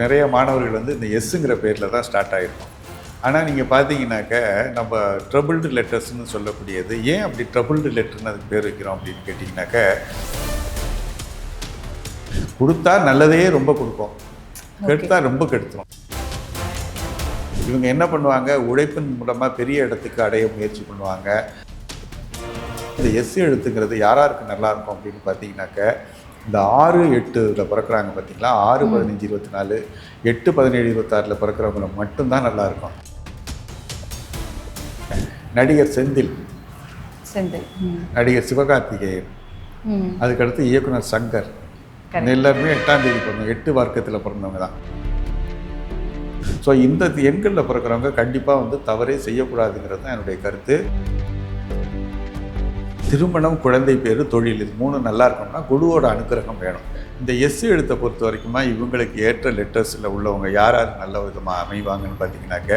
நிறைய மாணவர்கள் வந்து இந்த எஸ்ஸுங்கிற பேரில் தான் ஸ்டார்ட் ஆகிருக்கும் ஆனால் நீங்கள் பார்த்தீங்கன்னாக்க நம்ம ட்ரபிள்டு லெட்டர்ஸ்னு சொல்லக்கூடியது ஏன் அப்படி ட்ரபிள்டு லெட்டர்னு அதுக்கு பேர் வைக்கிறோம் அப்படின்னு கேட்டிங்கனாக்க கொடுத்தா நல்லதையே ரொம்ப கொடுக்கும். கெடுத்தா ரொம்ப கெடுத்துரும். இவங்க என்ன பண்ணுவாங்க உழைப்பின் மூலமாக பெரிய இடத்துக்கு அடைய முயற்சி பண்ணுவாங்க. இந்த எஸ் எழுத்துங்கிறது யாராருக்கு நல்லா இருக்கும் அப்படின்னு பார்த்தீங்கன்னாக்க இந்த ஆறு எட்டுல பிறக்கிறாங்க பார்த்தீங்களா ஆறு பதினஞ்சு இருபத்தி நாலு எட்டு பதினேழு இருபத்தாறில் பிறக்கிறவங்கள மட்டும்தான் நல்லா இருக்கும். நடிகர் செந்தில். செந்தில். நடிகர் சிவகார்த்திகேயன். அதுக்கடுத்து இயக்குனர் சங்கர். எல்லாருமே எட்டாம் தேதி பிறந்தவங்க எட்டு வர்க்கத்தில் பிறந்தவங்க தான். ஸோ இந்த எண்களில் பிறக்கிறவங்க கண்டிப்பாக வந்து தவறே செய்யக்கூடாதுங்கிறது தான் என்னுடைய கருத்து. திருமணம் குழந்தை பேர் தொழில் இது மூணு நல்லா இருக்கணும்னா குருவோட அனுக்கிரகம் வேணும். இந்த எஸ் எழுத்தை பொறுத்த வரைக்குமா இவங்களுக்கு ஏற்ற லெட்டர்ஸில் உள்ளவங்க யார் யார் நல்ல விதமாக அமைவாங்கன்னு பார்த்தீங்கன்னாக்க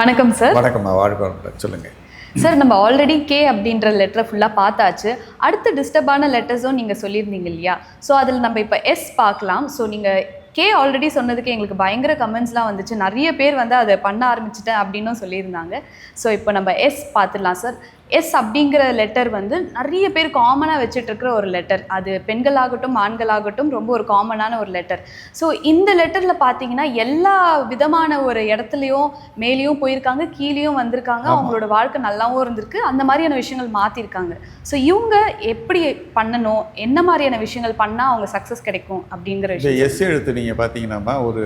வணக்கம் சார் வணக்கம்மா. வாழ்க்கை சொல்லுங்கள் சார் நம்ம ஆல்ரெடி கே அப்படின்ற லெட்டரை ஃபுல்லாக பார்த்தாச்சு. அடுத்த டிஸ்டர்பான லெட்டர்ஸும் நீங்கள் சொல்லியிருந்தீங்க இல்லையா? ஸோ அதில் நம்ம இப்போ எஸ் பார்க்கலாம். ஸோ நீங்கள் கே ஆல்ரெடி சொன்னதுக்கு எங்களுக்கு பயங்கர கமெண்ட்ஸ்லாம் வந்துச்சு. நிறைய பேர் வந்து அதை பண்ண ஆரம்பிச்சிட்டேன் அப்படின்னும் சொல்லியிருந்தாங்க. ஸோ இப்போ நம்ம எஸ் பார்த்துடலாம் சார். எஸ் அப்படிங்கிற லெட்டர் வந்து நிறைய பேர் காமனாக வச்சுட்டு இருக்கிற ஒரு லெட்டர் அது பெண்களாகட்டும் ஆண்களாகட்டும் ரொம்ப ஒரு காமனான ஒரு லெட்டர் ஸோ இந்த லெட்டரில் பார்த்தீங்கன்னா எல்லா விதமான ஒரு இடத்துலையும் மேலேயும் போயிருக்காங்க கீழேயும் வந்திருக்காங்க. அவங்களோட வாழ்க்கை நல்லாவும் இருந்திருக்கு. அந்த மாதிரியான விஷயங்கள் மாற்றிருக்காங்க ஸோ இவங்க எப்படி பண்ணணும்? என்ன மாதிரியான விஷயங்கள் பண்ணால் அவங்க சக்ஸஸ் கிடைக்கும்? அப்படிங்கிற விஷயம். எஸ் எழுத்து நீங்கள் பார்த்தீங்கன்னாமா ஒரு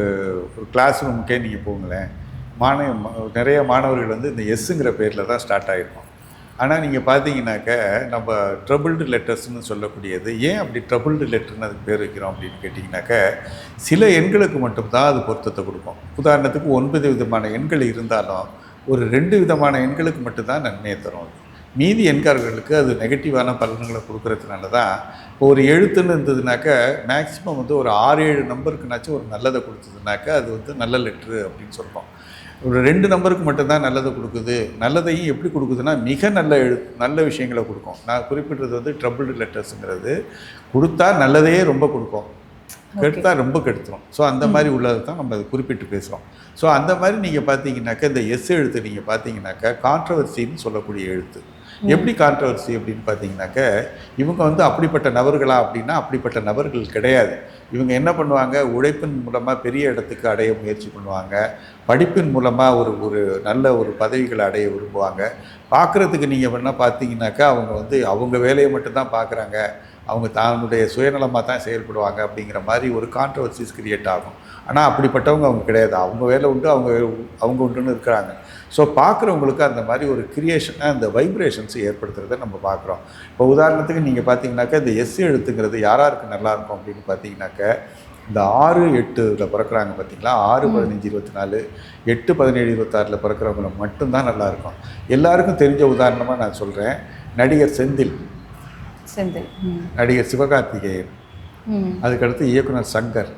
ஒரு கிளாஸ் ரூமுக்கே நீங்கள் போங்களேன். மாணவ நிறைய மாணவர்கள் வந்து இந்த எஸ்ஸுங்கிற பேரில் தான் ஸ்டார்ட் ஆகிருக்கும் ஆனால் நீங்கள் பார்த்தீங்கன்னாக்க நம்ம ட்ரபிள்டு லெட்டர்ஸ்னு சொல்லக்கூடியது ஏன் அப்படி ட்ரபிள்டு லெட்டர்னு அதுக்கு பேர் வைக்கிறோம் அப்படின்னு கேட்டிங்கனாக்க சில எண்களுக்கு மட்டும்தான் அது பொருத்தத்தை கொடுக்கும். உதாரணத்துக்கு ஒன்பது விதமான எண்கள் இருந்தாலும் ஒரு ரெண்டு விதமான எண்களுக்கு மட்டும்தான் நன்மையை தரும். மீதி எண்காரர்களுக்கு அது நெகட்டிவான பலன்களை கொடுக்கறதுனால தான் இப்போ ஒரு எழுத்துன்னு இருந்ததுனாக்க மேக்ஸிமம் வந்து ஒரு ஆறு ஏழு நம்பருக்குனாச்சும் ஒரு நல்லதை கொடுத்ததுனாக்க அது வந்து நல்ல லெட்ரு அப்படின்னு சொல்கிறோம் ஒரு ரெண்டு நம்பருக்கு மட்டும்தான் நல்லதை கொடுக்குது. நல்லதையும் எப்படி கொடுக்குதுன்னா மிக நல்ல எழு நல்ல விஷயங்களை கொடுக்கும். நான் குறிப்பிட்டது வந்து ட்ரபிள்டு லெட்டர்ஸுங்கிறது கொடுத்தா நல்லதையே ரொம்ப கொடுக்கும். கெடுத்தா ரொம்ப கெடுத்துரும். ஸோ அந்த மாதிரி உள்ளதை தான் நம்ம அதை குறிப்பிட்டு பேசுகிறோம் ஸோ அந்த மாதிரி நீங்கள் பார்த்தீங்கன்னாக்கா இந்த எஸ் எழுத்து நீங்கள் பார்த்தீங்கன்னாக்கா கான்ட்ரவர்சின்னு சொல்லக்கூடிய எழுத்து. எப்படி கான்ட்ரவர்சி அப்படின்னு பார்த்தீங்கன்னாக்க இவங்க வந்து அப்படிப்பட்ட நபர்களா அப்படின்னா அப்படிப்பட்ட நபர்கள் கிடையாது. இவங்க என்ன பண்ணுவாங்க? உழைப்பின் மூலமாக பெரிய இடத்துக்கு அடைய முயற்சி பண்ணுவாங்க. படிப்பின் மூலமாக ஒரு ஒரு நல்ல ஒரு பதவிகளை அடைய விரும்புவாங்க. பார்க்குறதுக்கு நீங்கள் வேணால் பார்த்தீங்கன்னாக்கா அவங்க வந்து அவங்க வேலையை மட்டும்தான் பார்க்குறாங்க. அவங்க தன்னுடைய சுயநலமாக தான் செயல்படுவாங்க அப்படிங்கிற மாதிரி ஒரு கான்ட்ரவர்சிஸ் கிரியேட் ஆகும். ஆனால் அப்படிப்பட்டவங்க அவங்க கிடையாது. அவங்க வேலை உண்டு அவங்க அவங்க உண்டுன்னு இருக்கிறாங்க. ஸோ பார்க்குறவங்களுக்கு அந்த மாதிரி ஒரு கிரியேஷனை அந்த வைப்ரேஷன்ஸ் ஏற்படுத்துறதை நம்ம பார்க்குறோம். இப்போ உதாரணத்துக்கு நீங்கள் பார்த்தீங்கன்னாக்கா இந்த எஸ் எழுத்துங்கிறது யாராருக்கு நல்லா இருக்கும் அப்படின்னு பார்த்தீங்கன்னாக்க இந்த ஆறு எட்டுல பிறக்கிறாங்க பார்த்தீங்களா? ஆறு பதினஞ்சு இருபத்தி நாலு எட்டு பதினேழு இருபத்தாறில் பிறக்கிறவங்கள மட்டும்தான் நல்லா இருக்கும். எல்லாருக்கும் தெரிஞ்ச உதாரணமாக நான் சொல்கிறேன் நடிகர் செந்தில். செந்தில். நடிகர் சிவகார்த்திகேயன். அதுக்கடுத்து இயக்குனர் சங்கர்.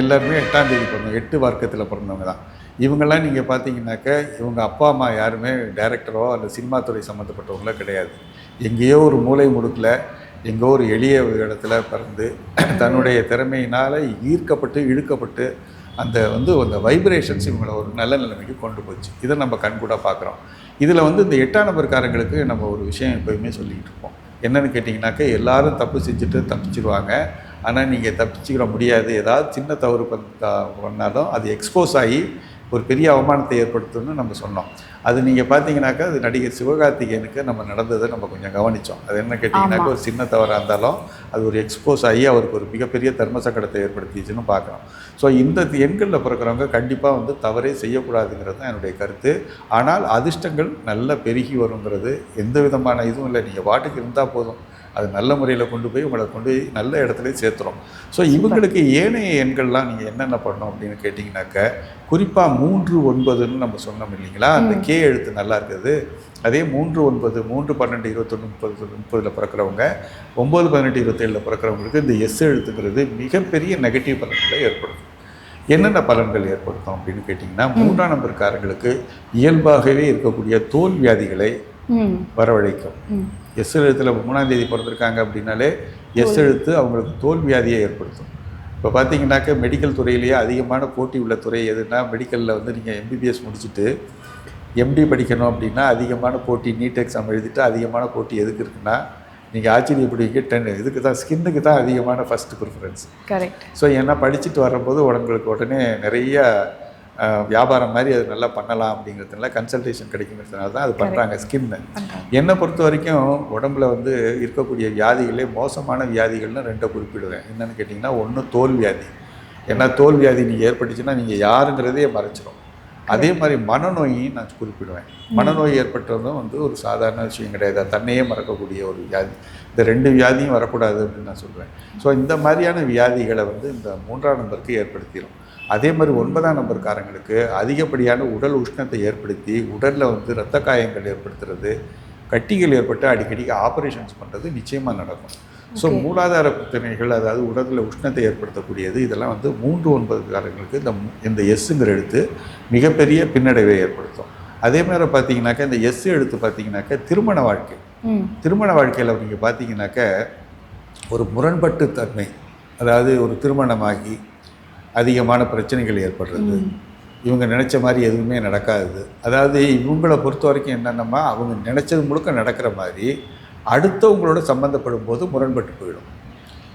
எல்லாருமே எட்டாம் தேதி பிறந்தவங்க எட்டு வர்க்கத்தில் பிறந்தவங்க தான். இவங்கெல்லாம் நீங்கள் பார்த்தீங்கன்னாக்க இவங்க அப்பா அம்மா யாருமே டைரக்டரோ அல்ல சினிமா துறை சம்மந்தப்பட்டவங்களோ கிடையாது. எங்கேயோ ஒரு மூலை முடுக்கில் எங்கோ ஒரு எளிய இடத்துல பிறந்து தன்னுடைய திறமையினால் ஈர்க்கப்பட்டு இழுக்கப்பட்டு அந்த வந்து அந்த வைப்ரேஷன்ஸ் இவங்களை ஒரு நல்ல நிலைமைக்கு கொண்டு போச்சு. இதை நம்ம கண்கூட பார்க்குறோம் இதில் வந்து இந்த எட்டாம் நம்பர்காரங்களுக்கு நம்ம ஒரு விஷயம் எப்போயுமே சொல்லிக்கிட்டு இருப்போம். என்னன்னு கேட்டிங்கனாக்கா எல்லாரும் தப்பு செஞ்சுட்டு தப்பிச்சிருவாங்க. ஆனால் நீங்கள் தப்பிச்சுக்கிற முடியாது. ஏதாவது சின்ன தவறு பண்ண- பண்ணாலும் அது எக்ஸ்போஸ் ஆகி ஒரு பெரிய அவமானத்தை ஏற்படுத்தும்னு நம்ம சொன்னோம். அது நீங்கள் பார்த்தீங்கன்னாக்கா அது நடிகர் சிவகார்த்திகேயனுக்கு நம்ம நடந்ததை நம்ம கொஞ்சம் கவனித்தோம் அது என்ன கேட்டிங்கனாக்கா. ஒரு சின்ன தவறாக இருந்தாலும் அது ஒரு எக்ஸ்போஸ் ஆகி அவருக்கு ஒரு மிகப்பெரிய தர்ம சங்கடத்தை ஏற்படுத்திச்சுன்னு பார்க்குறோம். ஸோ இந்த எண்களில் பிறக்கிறவங்க கண்டிப்பாக வந்து தவறே செய்யக்கூடாதுங்கிறது தான் என்னுடைய கருத்து. ஆனால் அதிர்ஷ்டங்கள் நல்ல பெருகி வருங்கிறது எந்த விதமான இதுவும் இல்லை. நீங்கள் பாட்டுக்கு இருந்தால் போதும். அது நல்ல முறையில் கொண்டு போய் உங்களை கொண்டு போய் நல்ல இடத்துல சேர்த்துரும். ஸோ இவங்களுக்கு ஏனைய எண்கள்லாம் நீங்கள் என்னென்ன பண்ணணும் அப்படின்னு கேட்டிங்கனாக்க குறிப்பாக மூன்று ஒன்பதுன்னு நம்ம சொன்னோம் இல்லைங்களா? அந்த கே எழுத்து நல்லா இருக்குது. அதே மூன்று ஒன்பது மூன்று பன்னெண்டு இருபத்தொன்று முப்பது முப்பதில் பிறக்கிறவங்க ஒம்பது பதினெட்டு இருபத்தேழில் பிறக்கிறவங்களுக்கு இந்த எஸ் எழுத்துங்கிறது மிகப்பெரிய நெகட்டிவ் பலன்களை ஏற்படுத்தும். என்னென்ன பலன்கள் ஏற்படுத்தும் அப்படின்னு கேட்டிங்கன்னா மூன்றாம் நம்பர்காரங்களுக்கு இயல்பாகவே இருக்கக்கூடிய தோல் வியாதிகளை வரவழைக்கும். எஸ் எழுத்தில் மூணாம் தேதி பிறந்திருக்காங்க அப்படின்னாலே எஸ் எழுத்து அவங்களுக்கு தோல் வியாதியை ஏற்படுத்தும். இப்போ பார்த்தீங்கன்னாக்க மெடிக்கல் துறையிலேயே அதிகமான போட்டி உள்ள துறை எதுனா மெடிக்கலில் வந்து நீங்கள் எம்பிபிஎஸ் முடிச்சுட்டு எம்டி படிக்கணும் அப்படின்னா அதிகமான போட்டி நீட் எக்ஸாம் எழுதிட்டு அதிகமான போட்டி எதுக்கு இருக்குன்னா நீங்கள் ஆச்சரியப்படுவீங்க டென் இதுக்கு தான் ஸ்கின்னுக்கு தான் அதிகமான ஃபஸ்ட்டு ப்ரிஃபரன்ஸ் கரெக்ட் ஸோ ஏன்னா படிச்சுட்டு வரும்போது உங்களுக்கு உடனே நிறைய வியாபாரம் மாதிரி அது நல்லா பண்ணலாம் அப்படிங்கிறதுனால கன்சல்டேஷன் கிடைக்குங்கிறதுனால தான் அது பண்ணுறாங்க ஸ்கின்னு என்னை பொறுத்த வரைக்கும் உடம்புல வந்து இருக்கக்கூடிய வியாதிகளே மோசமான வியாதிகள்னு ரெண்டை குறிப்பிடுவேன். என்னென்னு கேட்டிங்கன்னா ஒன்று தோல் வியாதி. ஏன்னா தோல் வியாதி நீங்கள் ஏற்பட்டுச்சுன்னா நீங்கள் யாருங்கிறதே மறைச்சிடும் அதே மாதிரி மனநோயையும் நான் குறிப்பிடுவேன். மனநோய் ஏற்பட்டதும் வந்து ஒரு சாதாரண விஷயம் கிடையாது. தன்னையே மறக்கக்கூடிய ஒரு வியாதி. இந்த ரெண்டு வியாதியும் வரக்கூடாது அப்படின்னு நான் சொல்லுவேன் ஸோ இந்த மாதிரியான வியாதிகளை வந்து இந்த மூன்றாம் நம்பருக்கு ஏற்படுத்திடும் அதே மாதிரி ஒன்பதாம் நம்பர்காரங்களுக்கு அதிகப்படியான உடல் உஷ்ணத்தை ஏற்படுத்தி உடலில் வந்து இரத்த காயங்கள் ஏற்படுத்துறது கட்டிகள் ஏற்பட்டு அடிக்கடிக்கு ஆப்ரேஷன்ஸ் பண்ணுறது நிச்சயமாக நடக்கும். ஸோ மூலாதார பிரச்சனைகள் அதாவது உடலில் உஷ்ணத்தை ஏற்படுத்தக்கூடியது இதெல்லாம் வந்து மூன்று ஒன்பதுக்காரங்களுக்கு இந்த மு- இந்த எஸ்ஸுங்கிற எழுத்து மிகப்பெரிய பின்னடைவை ஏற்படுத்தும். அதே மாதிரி பார்த்தீங்கன்னாக்கா இந்த எஸ் எழுத்து பார்த்தீங்கன்னாக்கா திருமண வாழ்க்கை. திருமண வாழ்க்கையில் நீங்கள் பார்த்தீங்கன்னாக்க ஒரு முரண்பட்டு தன்மை அதாவது ஒரு திருமணமாகி அதிகமான பிரச்சனைகள் ஏற்படுறது. இவங்க நினச்ச மாதிரி எதுவுமே நடக்காது அதாவது இவங்கள பொறுத்த வரைக்கும் என்னென்னமா அவங்க நினச்சது முழுக்க நடக்கிற மாதிரி அடுத்தவங்களோட சம்மந்தப்படும் போது முரண்பட்டு போயிடும்.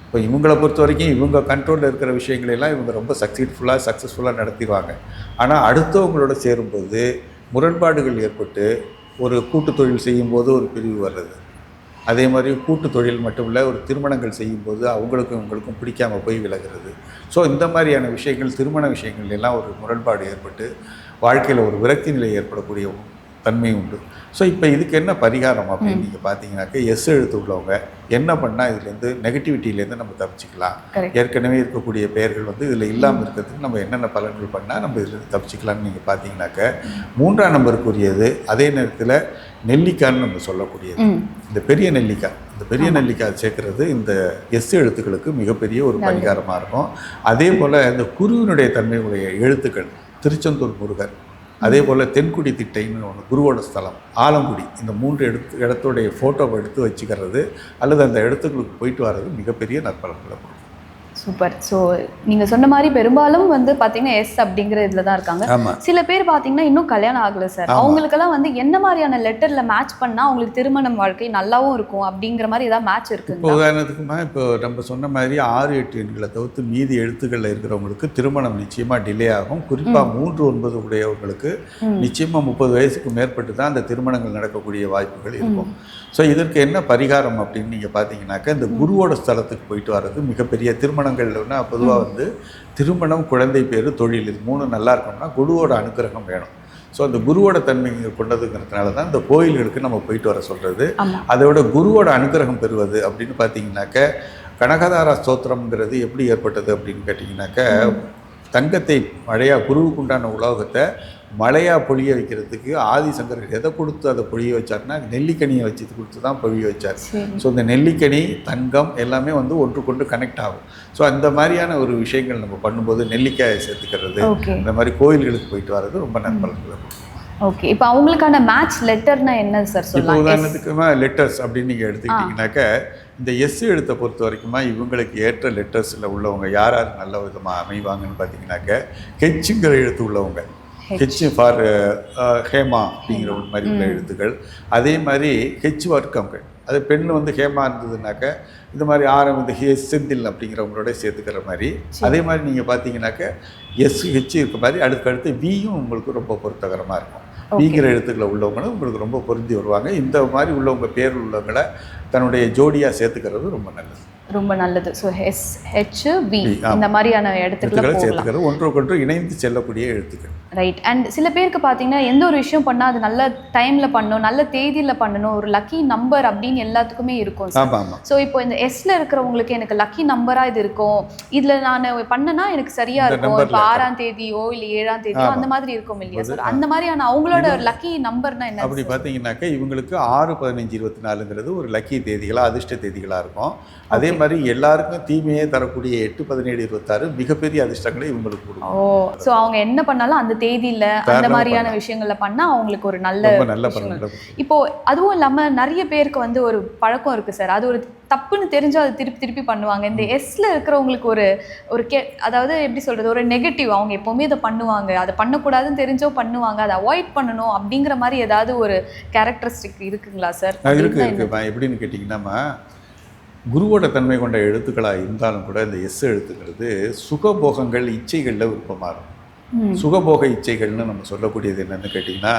இப்போ இவங்களை பொறுத்த வரைக்கும் இவங்க கண்ட்ரோலில் இருக்கிற விஷயங்களெல்லாம் இவங்க ரொம்ப சக்ஸஸ்ஃபுல்லாக சக்ஸஸ்ஃபுல்லாக நடத்திடுவாங்க. ஆனால் அடுத்தவங்களோட சேரும்போது முரண்பாடுகள் ஏற்பட்டு ஒரு கூட்டு தொழில் செய்யும்போது ஒரு பிரிவு வர்றது. அதே மாதிரி கூட்டு தொழில் மட்டும் இல்லை ஒரு திருமணங்கள் செய்யும்போது அவங்களுக்கும் இவங்களுக்கும் பிடிக்காம போய் விலகிறது. ஸோ இந்த மாதிரியான விஷயங்கள் திருமண விஷயங்கள் எல்லாம் ஒரு முரண்பாடு ஏற்பட்டு வாழ்க்கையில் ஒரு விரக்தி நிலை ஏற்படக்கூடிய தன்மை உண்டு. ஸோ இப்போ இதுக்கு என்ன பரிகாரம் அப்படின்னு நீங்கள் பார்த்தீங்கன்னாக்க எஸ் எழுத்து உள்ளவங்க என்ன பண்ணால் இதுலேருந்து நெகட்டிவிட்டியிலேருந்து நம்ம தப்பிச்சுக்கலாம். ஏற்கனவே இருக்கக்கூடிய பெயர்கள் வந்து இதில் இல்லாமல் இருக்கிறதுக்கு நம்ம என்னென்ன பலன்கள் பண்ணால் நம்ம இதில் தப்பிச்சுக்கலாம்னு நீங்கள் பார்த்தீங்கன்னாக்க மூன்றாம் நம்பருக்குரியது அதே நேரத்தில் நெல்லிக்காய்ன்னு நம்ம சொல்லக்கூடியது. இந்த பெரிய நெல்லிக்காய் இந்த பெரிய நெல்லிக்காய் சேர்க்கறது இந்த எஸ் எழுத்துக்களுக்கு மிகப்பெரிய ஒரு பரிகாரமாக இருக்கும். அதே போல் இந்த குருவினுடைய தன்மையுடைய எழுத்துக்கள் திருச்செந்தூர் முருகர் அதே போல் தென்குடி திட்டைன்னு ஒன்று குருவோட ஸ்தலம் ஆலங்குடி இந்த மூன்று எடுத்து இடத்துடைய ஃபோட்டோவை எடுத்து வச்சுக்கிறது அல்லது அந்த இடத்துக்களுக்கு போயிட்டு வர்றது மிகப்பெரிய நற்பலன்களை கொடுக்கும். சூப்பர் ஸோ நீங்கள் சொன்ன மாதிரி பெரும்பாலும் வந்து பார்த்தீங்கன்னா எஸ் அப்படிங்கிற இதில் தான் இருக்காங்க. சில பேர் பார்த்தீங்கன்னா இன்னும் கல்யாணம் ஆகல சார். அவங்களுக்கெல்லாம் வந்து என்ன மாதிரியான லெட்டர்ல மேட்ச் பண்ணா அவங்களுக்கு திருமணம் வாழ்க்கை நல்லாவும் இருக்கும் அப்படிங்கிற மாதிரி ஏதாவது மேட்ச் இருக்குங்களா? உதாரணத்துக்குமா இப்போ நம்ம சொன்ன மாதிரி ஆறு எட்டு எண்களை தவிர்த்து மீதி எழுத்துக்களில் இருக்கிறவங்களுக்கு திருமணம் நிச்சயமாக டிலே ஆகும். குறிப்பாக மூன்று ஒன்பது உடையவங்களுக்கு. நிச்சயமாக முப்பது வயசுக்கு மேற்பட்டு தான் அந்த திருமணங்கள் நடக்கக்கூடிய வாய்ப்புகள் இருக்கும். ஸோ இதற்கு என்ன பரிகாரம் அப்படின்னு நீங்கள் பார்த்தீங்கன்னாக்கா இந்த குருவோட ஸ்தலத்துக்கு போயிட்டு வர்றது மிகப்பெரிய திருமணங்கள்னா பொதுவாக வந்து திருமணம் குழந்தை பேர் தொழில் இது மூணு நல்லா இருக்கணும்னா குருவோட அனுக்கிரகம் வேணும். ஸோ அந்த குருவோட தன்மை கொண்டதுங்கிறதுனால தான் இந்த கோயில்களுக்கு நம்ம போயிட்டு வர சொல்கிறது அதோட குருவோட அனுகிரகம் பெறுவது அப்படின்னு பார்த்தீங்கன்னாக்க கனகதாரா ஸ்தோத்திரம்ங்கிறது எப்படி ஏற்பட்டது அப்படின்னு கேட்டிங்கனாக்க தங்கத்தை மழையா குருவுக்கு உண்டான உலோகத்தை மழையா பொழிய வைக்கிறதுக்கு ஆதிசங்கர் எதை கொடுத்து அதை பொழிய வச்சார்னா நெல்லிக்கனியை வச்சு கொடுத்து தான் பொழிய வச்சார். சரி. ஸோ இந்த நெல்லிக்கனி தங்கம் எல்லாமே வந்து ஒன்றுக்கொண்டு கனெக்ட் ஆகும். ஸோ அந்த மாதிரியான ஒரு விஷயங்கள் நம்ம பண்ணும்போது நெல்லிக்காயை சேர்த்துக்கிறது இந்த மாதிரி கோயில்களுக்கு போயிட்டு வர்றது ரொம்ப நண்பர்கள் ஓகே. இப்போ அவங்களுக்கான மேட்ச் லெட்டர்னா என்ன சார் சொல்லலாம். உதாரணத்துக்குமா லெட்டர்ஸ் அப்படின்னு நீங்கள் எடுத்துக்கிட்டிங்கனாக்க இந்த எஸ் எழுத்தை பொறுத்த வரைக்குமா இவங்களுக்கு ஏற்ற லெட்டர்ஸில் உள்ளவங்க யார் யார் நல்ல விதமாக அமைவாங்கன்னு பார்த்தீங்கன்னாக்க ஹெச்சுங்கிற எழுத்து உள்ளவங்க. ஹெச் ஃபார் ஹேமா அப்படிங்கிற ஒரு மாதிரி உள்ள எழுத்துக்கள். அதே மாதிரி ஹெச் வர்க்கங்கள். அது பெண் வந்து ஹேமா இருந்ததுனாக்க இந்த மாதிரி ஆரம் இந்த ஹே செந்தில் அப்படிங்கிறவங்களோட சேர்த்துக்கிற மாதிரி. அதே மாதிரி நீங்கள் பார்த்தீங்கன்னாக்க எஸ் ஹெச் இருக்க மாதிரி அடுத்து அடுத்து வியும் உங்களுக்கு ரொம்ப பொருத்தகரமாக இருக்கும். விங்கிற எழுத்துக்களை உள்ளவங்களும் உங்களுக்கு ரொம்ப பொருந்தி வருவாங்க. இந்த மாதிரி உள்ளவங்க பேர் உள்ளவங்களை தன்னுடைய ஜோடியாக சேர்த்துக்கிறது ரொம்ப நல்லது. ரொம்ப நல்லது. ஸோ எஸ் ஹெச் வி ஆமா. இந்த மாதிரியான போகலாம். சேர்த்துக்கிறது. ஒன்றுக்கொன்று இணைந்து செல்லக்கூடிய எழுத்துக்கள். ரைட் அண்ட் சில பேருக்கு பார்த்தீங்கன்னா எந்த ஒரு விஷயம் பண்ணால் அது நல்ல டைமில் பண்ணணும் நல்ல தேதியில் பண்ணணும் ஒரு லக்கி நம்பர் அப்படின்னு எல்லாத்துக்குமே இருக்கும் ஸோ இப்போ இந்த எஸ்ல இருக்கிறவங்களுக்கு எனக்கு லக்கி நம்பராக இது இருக்கும். இதில் நான் பண்ணனா எனக்கு சரியா இந்த இருக்கும். இப்போ ஆறாம் தேதியோ இல்லை ஏழாம் தேதியோ. அந்த மாதிரி இருக்கும் இல்லையா சார் அந்த மாதிரியான அவங்களோட லக்கி நம்பர்னா என்ன அப்படி பார்த்தீங்கன்னாக்கா இவங்களுக்கு ஆறு பதினஞ்சு இருபத்தி நாலுங்கிறது ஒரு லக்கி தேதிகளாக அதிர்ஷ்ட தேதிகளாக இருக்கும். அதே மாதிரி எல்லாருக்கும் தீமையே தரக்கூடிய எட்டு பதினேழு இருபத்தாறு மிகப்பெரிய அதிர்ஷ்டங்களை இவங்களுக்கு கொடுக்கும். ஓ ஸோ அவங்க என்ன பண்ணாலும் அந்த தேதியில அந்த மாதிரியான விஷயங்கள்ல பண்ணா அவங்களுக்கு ஒரு நல்ல நல்ல இப்போ அதுவும் இல்லாம நிறைய பேருக்கு வந்து ஒரு பழக்கம் இருக்கு சார். அது ஒரு தப்புன்னு தெரிஞ்சா அது திருப்பி திருப்பி பண்ணுவாங்க. இந்த எஸ்ல இருக்கிறவங்களுக்கு ஒரு ஒரு கே அதாவது எப்படி சொல்றது ஒரு நெகட்டிவ் அவங்க எப்பவுமே இதை பண்ணுவாங்க. அதை பண்ணக்கூடாதுன்னு தெரிஞ்சோ பண்ணுவாங்க. அதை அவாய்ட் பண்ணணும் அப்படிங்கிற மாதிரி ஏதாவது ஒரு கேரக்டரிஸ்டிக் இருக்குங்களா சார் இருக்கு இருக்குப்பா எப்படின்னு கேட்டிங்கன்னாம்மா குருவோட தன்மை கொண்ட எழுத்துக்களாக இருந்தாலும் கூட இந்த எஸ் எழுத்துக்கிறது சுகபோகங்கள் இச்சைகளில் விருப்பமாக இருக்கும். சுகபோக இச்சைகள்னு நம்ம சொல்லக்கூடியது என்னன்னு கேட்டிங்கன்னா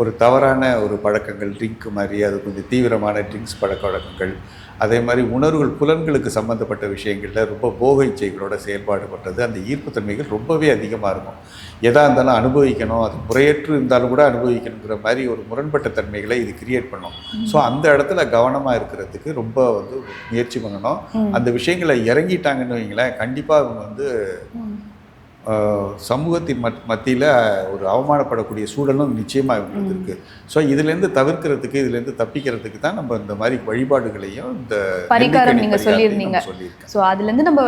ஒரு தவறான ஒரு பழக்கங்கள் ட்ரிங்க் மாதிரி அது கொஞ்சம் தீவிரமான ட்ரிங்க்ஸ் பழக்க வழக்கங்கள். அதே மாதிரி உணர்வுகள் புலன்களுக்கு சம்மந்தப்பட்ட விஷயங்களில் ரொம்ப போக இச்சைகளோட செயல்பாடு பட்டது அந்த ஈர்ப்புத்தன்மைகள் ரொம்பவே அதிகமாக இருக்கும். எதா இருந்தாலும் அனுபவிக்கணும். அது முறையற்று இருந்தாலும் கூட அனுபவிக்கணுங்கிற மாதிரி ஒரு முரண்பட்ட தன்மைகளை இது கிரியேட் பண்ணும். ஸோ அந்த இடத்துல கவனமாக இருக்கிறதுக்கு ரொம்ப வந்து முயற்சி பண்ணணும். அந்த விஷயங்களை இறங்கிட்டாங்கன்னு வைங்களேன் கண்டிப்பாக அவங்க வந்து சமூகத்தின் மத் மத்தியில் ஒரு அவமானப்படக்கூடிய சூழலும் நிச்சயமாக இவங்களுக்கு இருக்குது ஸோ இதுலேருந்து தவிர்க்கிறதுக்கு இதுலேருந்து தப்பிக்கிறதுக்கு தான் நம்ம இந்த மாதிரி வழிபாடுகளையும் இந்த பரிகாரம் நெல்லிக்கனி நீங்க பரிகாரத்தையும் சொல்லியிருந்தீங்க. ஸோ அதுல இருந்து நம்ம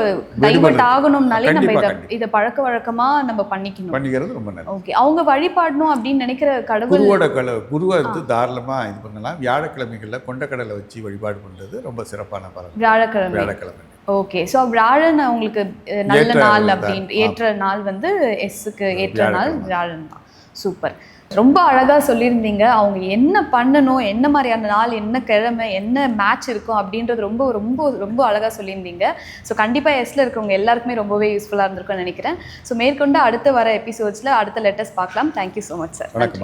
டைவர்ட். ஆகணும்னாலே நம்ம இதை. இதை பழக்க வழக்கமா நம்ம பண்ணிக்கணும். பண்ணிக்கிறது ரொம்ப நல்லது. ஓகே அவங்க வழிபாடணும் அப்படின்னு நினைக்கிற கடவுள் குருவோட கல குருவை வந்து தாராளமாக இது பண்ணலாம். வியாழக்கிழமைகளில் கொண்டக்கடலை வச்சு வழிபாடு பண்ணுறது ரொம்ப சிறப்பான பலன். வியாழக்கிழமை. வியாழக்கிழமை. ஓகே ஸோ வியாழன் அவங்களுக்கு நல்ல நாள் ஆ. ஏற்ற நாள் வந்து எஸ்ஸுக்கு ஏற்ற நாள். வியாழன் தான். சூப்பர் ரொம்ப அழகா சொல்லியிருந்தீங்க. அவங்க என்ன பண்ணணும் என்ன மாதிரியான நாள் என்ன கிழமை என்ன மேட்ச் இருக்கும் அப்படின்றது ரொம்ப ரொம்ப ரொம்ப அழகா சொல்லியிருந்தீங்க. ஸோ கண்டிப்பாக எஸ்ல இருக்கவங்க எல்லாருக்குமே ரொம்பவே யூஸ்ஃபுல்லாக இருந்திருக்கும்னு நினைக்கிறேன். ஸோ மேற்கொண்டு அடுத்து வர எபிசோட்ஸில் அடுத்த லெட்டர்ஸ் பார்க்கலாம். தேங்க்யூ ஸோ மச் சார் வாழ்க்கை